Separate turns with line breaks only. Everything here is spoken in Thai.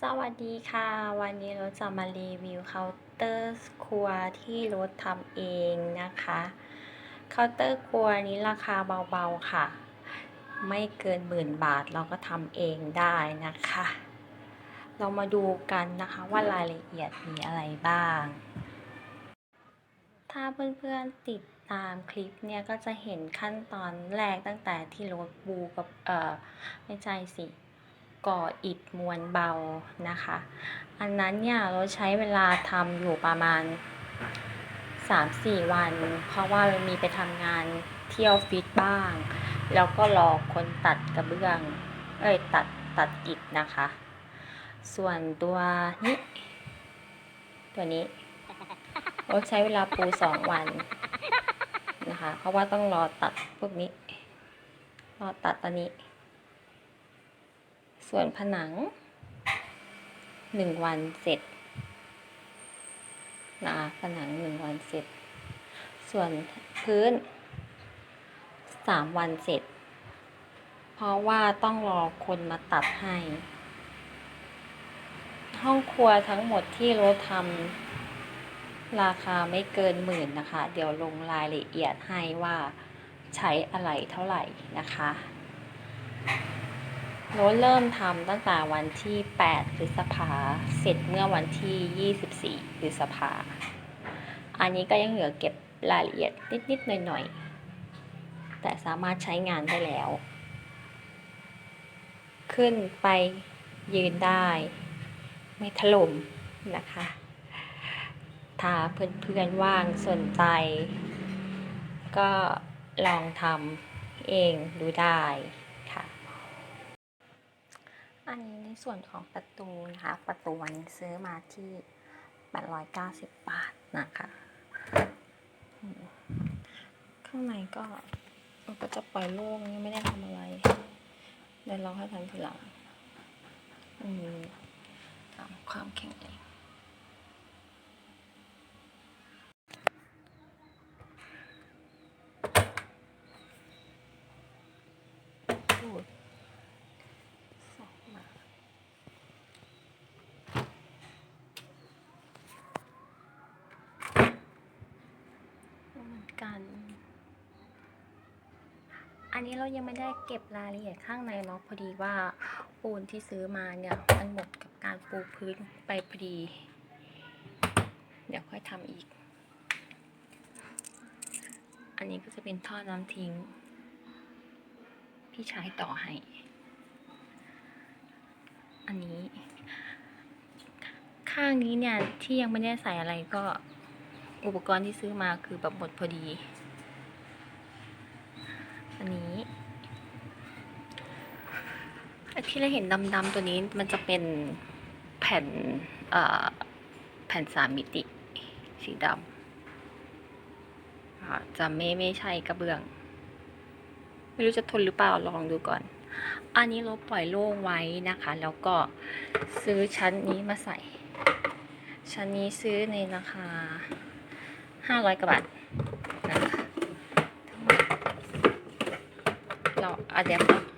สวัสดีค่ะ วันนี้เราจะมารีวิวเคาน์เตอร์ครัวที่รถทำเองนะคะเคาน์เตอร์ครัวนี้ราคาเบาๆค่ะ ไม่เกินหมื่นบาทเราก็ทำเองได้นะคะ เรามาดูกันนะคะว่ารายละเอียดมีอะไรบ้าง ถ้าเพื่อนๆติดตามคลิปเนี่ยก็จะเห็นขั้นตอนแรกตั้งแต่ที่รถบูกับเอ่อไม่ใช่สิ ก่ออิฐมวลเบานะคะ อันนั้นเนี่ยเราใช้เวลาทำอยู่ประมาณ 3-4 วัน เพราะว่าเรามีไปทำงานเที่ออฟฟิศบ้าง แล้วก็รอคนตัดกระเบื้อง เอ้ยตัดตัดอิฐนะคะ ส่วนตัวนี้ตัวนี้เราใช้เวลาปูสองวันนะคะ เพราะว่าต้องรอตัดพวกนี้ รอตัดตอนนี้ ส่วนผนังหนึ่งวันเสร็จนะคะผนังหนึ่งวันเสร็จ ส่วนพื้นสามวันเสร็จ เพราะว่าต้องรอคนมาตัดให้ ห้องครัวทั้งหมดที่รถทำราคาไม่เกินหมื่นนะคะ เดี๋ยวลงรายละเอียดให้ว่าใช้อะไรเท่าไหร่นะคะ โน้ตเริ่มทำตั้งแต่วันที่ 8 พฤษภา เสร็จเมื่อวันที่ 24 พฤษภา อันนี้ก็ยังเหลือเก็บรายละเอียดนิด ๆ หน่อย ๆ แต่สามารถใช้งานได้แล้ว ขึ้นไปยืนได้ ไม่ถล่มนะคะ ถ้าเพื่อน ๆ ว่างสนใจ ก็ลองทำเองดูได้ อันนี้ในส่วนของประตูนะคะ ประตูวันนี้ซื้อมาที่ 890 บาทนะคะข้างในก็มันก็จะปล่อยโล่งยังไม่ได้ทำอะไร เดี๋ยวเราให้ทำทีหลังอืมตามความแข็งแรงพูด สองมาเหมือนกัน อันนี้เรายังไม่ได้เก็บรายละเอียดข้างในเนาะพอดีว่าปูนที่ซื้อมาเนี่ยมันหมดกับการปูพื้นไปพอดี เดี๋ยวค่อยทำอีก อันนี้ก็จะเป็นท่อน้ำทิ้ง พี่ชายต่อให้ อันนี้ ข้างนี้เนี่ยที่ยังไม่ได้ใส่อะไรก็อุปกรณ์ที่ซื้อมาคือแบบหมดพอดี อันนี้อที่เราเห็นดำๆตัวนี้มันจะเป็นแผ่นแผ่นสามมิติ สีดำจะไม่ไม่ใช่กระเบื้อง ไม่รู้จะทนหรือเปล่าลองดูก่อน อันนี้เราปล่อยโล่งไว้นะคะ แล้วก็ซื้อชั้นนี้มาใส่ ชั้นนี้ซื้อในราคา 500กว่าบาท นะ